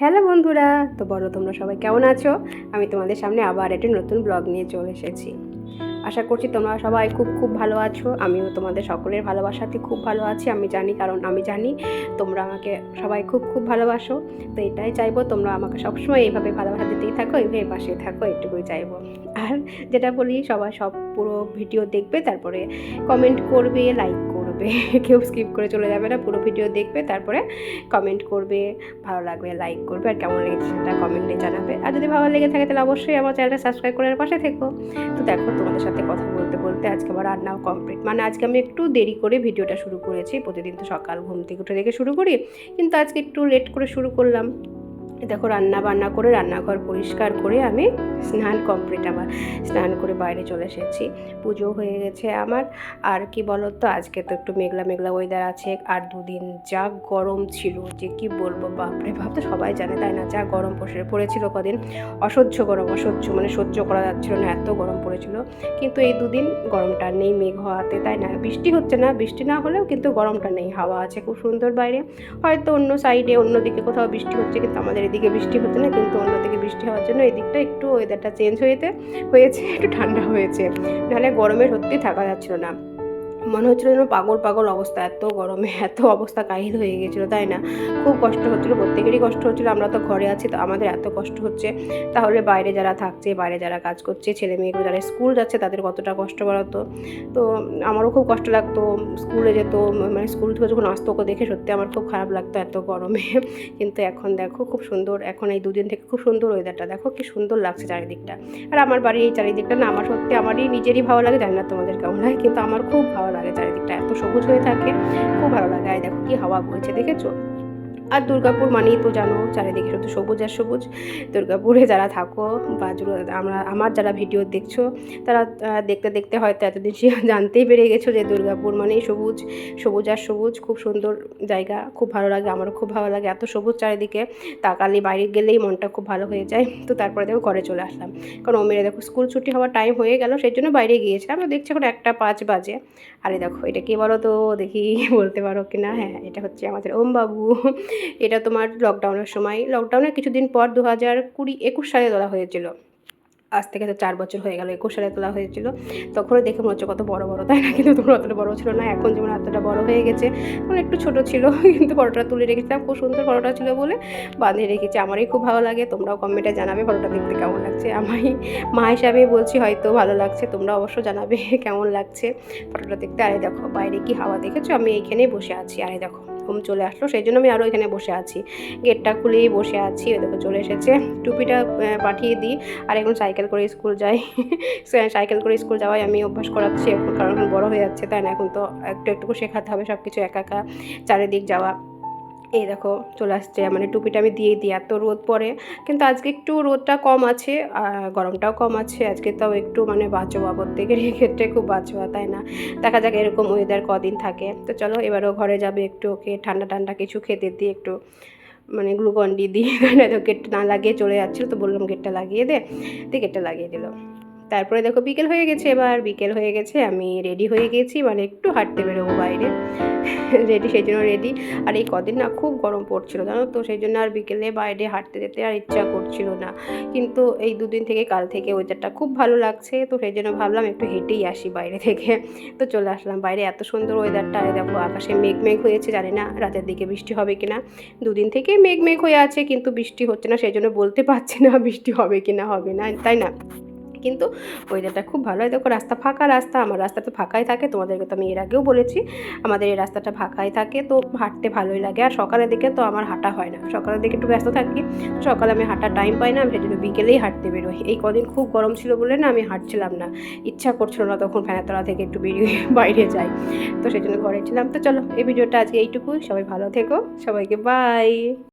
Hello বন্ধুরা, তো বলো তোমরা সবাই কেমন আছো? আমি তোমাদের সামনে আবার একটি নতুন ব্লগ নিয়ে চলে এসেছি। আশা করছি তোমরা সবাই খুব খুব ভালো আছো, আমিও তোমাদের সকলের ভালোবাসাতে খুব ভালো আছি, আমি জানি কারণ আমি জানি তোমরা আমাকে সবাই খুব খুব ভালোবাসো, তো এটাই চাইব তোমরা আমাকে সবসময় এইভাবে ভালোবাসা দিতেই থাকো, এইভাবে পাশে থাকো এটুকুই চাইব। আর যেটা বলি সবাই সব পুরো ভিডিও দেখবে, তারপরে কমেন্ট করবে লাইক করবে কেউ স্কিপ করে চলে যাবে না, পুরো ভিডিও দেখবে, তারপরে কমেন্ট করবে, ভালো লাগবে লাইক করবে, আর কেমন লেগেছে সেটা কমেন্টে জানাবে। আর যদি ভালো লেগে থাকে তাহলে অবশ্যই আমার চ্যানেলটা সাবস্ক্রাইব করে পাশে থেকো। তো দেখো তোমাদের সাথে কথা বলতে বলতে আজকে আমার রান্নাও কমপ্লিট মানে আজকে আমি একটু দেরি করে ভিডিওটা শুরু করেছি, প্রতিদিন তো সকাল ঘুম থেকে উঠে থেকে শুরু করি, কিন্তু আজকে একটু লেট করে শুরু করলাম। দেখো, রান্না বান্না করে রান্নাঘর পরিষ্কার করে আমি স্নান কমপ্লিট আমার, স্নান করে বাইরে চলে এসেছি। পুজো হয়ে গেছে আমার। আর কি বলো তো আজকে তো একটু মেঘলা মেঘলা ওয়েদার আছে। আর দুদিন যা গরম ছিল যে কি বলব, বাপরে বাপ, তো সবাই জানে তাই না? যা গরম পড়ে, পড়েছিল কদিন। অসহ্য গরম, অসহ্য মানে সহ্য করা যাচ্ছিল না, এত গরম পড়েছিল। কিন্তু এই দুদিন গরমটা নেই, মেঘ হওয়াতে, তাই না? বৃষ্টি হচ্ছে না, বৃষ্টি না হলেও কিন্তু গরমটা নেই, হাওয়া আছে খুব সুন্দর বাইরে। হয়তো অন্য সাইডে অন্যদিকে কোথাও বৃষ্টি হচ্ছে, কিন্তু আমাদের এদিকে বৃষ্টি হতো না, কিন্তু অন্যদিকে বৃষ্টি হওয়ার জন্য এদিকটা একটু ওয়েদারটা চেঞ্জ হয়েছে হয়েছে, একটু ঠান্ডা হয়েছে। নাহলে গরমের সত্যি থাকা যাচ্ছিল না। মনে হচ্ছিল যেন পাগল পাগল অবস্থা, এত গরমে, এত অবস্থা কাহিল হয়ে গেছিল, তাই না? খুব কষ্ট হচ্ছিল, প্রত্যেকেরই কষ্ট হচ্ছিল, আমরা তো ঘরে আছি, তো আমাদের এত কষ্ট হচ্ছে। তাহলে বাইরে যারা থাকছে, বাইরে যারা কাজ করছে, ছেলে মেয়েগুলো যারা স্কুল যাচ্ছে, তাদের কতটা কষ্ট বাড়াতো তো? আমারও খুব কষ্ট লাগতো, স্কুলে যেত মানে স্কুল থেকে যখন আসতো ওকে দেখে, সত্যি আমার খুব খারাপ লাগতো এত গরমে। কিন্তু এখন দেখো, খুব সুন্দর, এখন এই দুদিন থেকে খুব সুন্দর ওয়েদারটা দেখো কি সুন্দর লাগছে চারিদিকটা। আর আমার বাড়ির এই চারিদিকটা না, আমার সত্যি, আমারই নিজেরই ভালো লাগে, জানি না তোমাদের কেমন লাগে, কিন্তু আমার খুব ভালো লাগে চারিদিকটা এত সবুজ হয়ে থাকে। খুব ভালো লাগে। আর দেখো কি হাওয়া বইছে, দেখেছ? আর দুর্গাপুর মানেই তো জানো, চারিদিকে শুধু সবুজ আর সবুজ। দুর্গাপুরে যারা থাকো বা আমরা, আমার যারা ভিডিও দেখছ, তারা দেখতে দেখতে হয়তো এতদিন সে জানতেই পেরে গেছো যে দুর্গাপুর মানেই সবুজ সবুজ আর সবুজ। খুব সুন্দর জায়গা, খুব ভালো লাগে, আমারও খুব ভালো লাগে এত সবুজ চারিদিকে। তাকালে বাইরে গেলেই মনটা খুব ভালো হয়ে যায়। তো তারপরে দেখো ঘরে চলে আসলাম। কারণ ওমেরে দেখো স্কুল ছুটি হওয়ার টাইম হয়ে গেল, সেই জন্য বাইরে গিয়েছিলাম। দেখছি এখন একটা পাঁচ বাজে। আরে দেখো, এটা কি বলো তো? দেখি, বলতে পারো কি না হ্যাঁ এটা হচ্ছে আমাদের ওম বাবু এটা তোমার লকডাউনের সময়। লকডাউনের কিছুদিন পর দু হাজার কুড়ি একুশ সালে তোলা হয়েছিল। আজ থেকে তো চার বছর হয়ে গেল, একুশ সালে তোলা হয়েছিল। তখনও দেখে মনে হচ্ছে কত বড় বড়। তাই না? কিন্তু তখন অতটা বড় ছিল না। এখন যেমন এতটা বড় হয়ে গেছে তখন একটু ছোট ছিল, কিন্তু ফটোটা তুলে রেখেছিলাম। খুব সুন্দর ফটোটা ছিল বলে বাঁধিয়ে রেখেছি। আমারই খুব ভালো লাগে। তোমরাও কমেন্টে জানাবে ফটোটা দেখতে কেমন লাগছে। আমি মা হিসাবে বলছি হয়তো ভালো লাগছে। তোমরা অবশ্য জানাবে কেমন লাগছে ফটোটা দেখতে। আরে দেখো, বাইরে কি হাওয়া দেখেছ? আমি এইখানেই বসে আছি। আরে দেখো। ঘুম চলে আসলো, সেই জন্য আমি আরও এখানে বসে আছি। গেটটা খুলেই বসে আছি, ওই দেখো চলে এসেছে। টুপিটা পাঠিয়ে দিই, আর এখন সাইকেল করে স্কুল যাই। সাইকেল করে স্কুল যাওয়াই আমি অভ্যাস করাচ্ছি এখন, কারণ বড় হয়ে যাচ্ছে, তাই না? এখন তো একটু একটু শেখাতে হবে সব কিছু একা একা, চারিদিক যাওয়া। এই দেখো চলে আসছে মানে টুপিটা আমি দিয়ে দিই, এত রোদ পড়ে। কিন্তু আজকে একটু রোদটা কম আছে গরমটাও কম আছে, আজকে তাও একটু মানে বাঁচোয়া প্রত্যেকের ক্ষেত্রে খুব বাঁচোয়া তাই না? দেখা যাক এরকম ওয়েদার কদিন থাকে। তো চলো এবারও ঘরে যাবে একটু, ওকে ঠান্ডা ঠান্ডা কিছু খেতে দিই একটু মানে গ্লুকন ডি দিয়ে তো গেটটা না লাগিয়ে চলে যাচ্ছিল, তো বললাম গেটটা লাগিয়ে দে, দিয়ে গেটটা লাগিয়ে দিল। তারপরে দেখো বিকেল হয়ে গেছে এবার বিকেল হয়ে গেছে আমি রেডি হয়ে গেছি মানে একটু হাঁটতে বেরোবো বাইরে। রেডি সেই জন্য রেডি আর এই কদিন না খুব গরম পড়ছিল জানো তো সেই জন্য আর বিকেলে বাইরে হাঁটতে যেতে আর ইচ্ছা করছিল না। কিন্তু এই দুদিন থেকে কাল থেকে ওয়েদারটা খুব ভালো লাগছে তো সেই জন্য ভাবলাম একটু হেঁটেই আসি বাইরে থেকে। তো চলে আসলাম বাইরে এত সুন্দর ওয়েদারটা আর দেখো আকাশে মেঘ মেঘ হয়েছে জানি না রাতের দিকে বৃষ্টি হবে কিনা। দুদিন থেকে মেঘ মেঘ হয়ে আছে কিন্তু বৃষ্টি হচ্ছে না সেই জন্য বলতে পারছি না বৃষ্টি হবে কি না হবে না তাই না? কিন্তু ওয়েদারটা খুব ভালো। হয় দেখো রাস্তা ফাঁকা রাস্তা, আমার রাস্তা তো ফাঁকাই থাকে, তোমাদেরকে তো আমি এর আগেও বলেছি, আমাদের এই রাস্তাটা ফাঁকাই থাকে, তো হাঁটতে ভালোই লাগে। আর সকালের দিকে তো আমার হাঁটা হয় না। সকালের দিকে একটু ব্যস্ত থাকি, সকালে আমি হাঁটার টাইম পাই না, আমি সেই জন্য বিকেলেই হাঁটতে বেরোই। এই কদিন খুব গরম ছিল বলে না আমি হাঁটছিলাম না। ইচ্ছা করছিল না তখন ফ্যানের তলা থেকে একটু বেরিয়ে বাইরে যাই। তো সেই জন্য ঘরে ছিলাম। তো চলো, এই ভিডিওটা আজকে এইটুকুই। সবাই ভালো থেকো। সবাইকে বাই